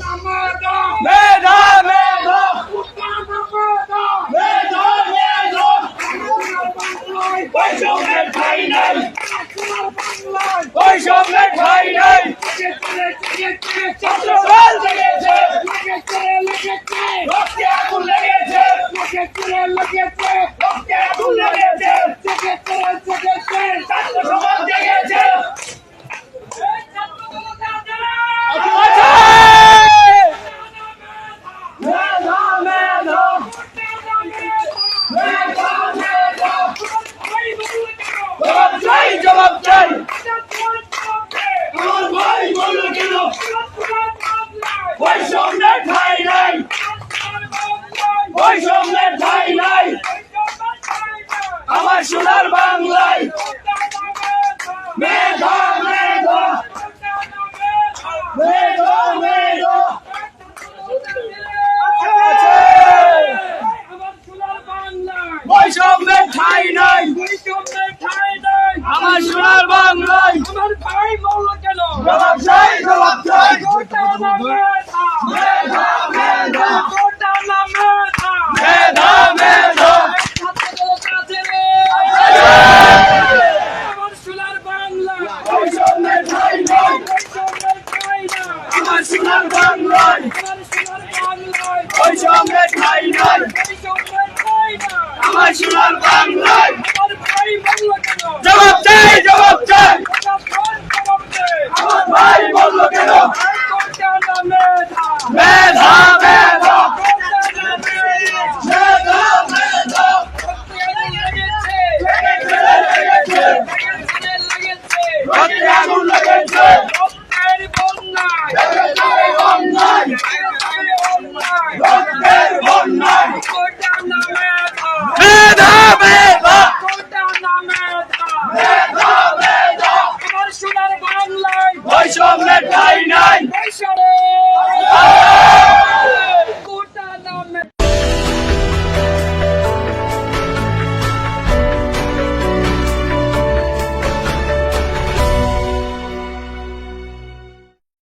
মেধা মেধা মেধা মেধা বৈষম্যের ঠাই নাই বৈষম্যের ঠাই নাই ছাত্রদল জেগেছে রক্তে আগুন বৈষম্যের ঠাই নাই। আমার সোনার বাংলায়। আমার ভাই বলল কেন? জবাব চাই জবাব চাই। গোটা না মেধা মেধা মেধা গোটা না মেধা মেধা মেধা ছাত্রগুলো কাছে রে। আমার সোনার বাংলা। বৈষম্যের ঠাই নাই। বৈষম্যের ঠাই না আমার সোনার বাংলায়। আমার সোনার বাংলায়। বৈষম্যের ঠাই নাই। বৈষম্যের ঠাই না আমার সোনার বাংলায়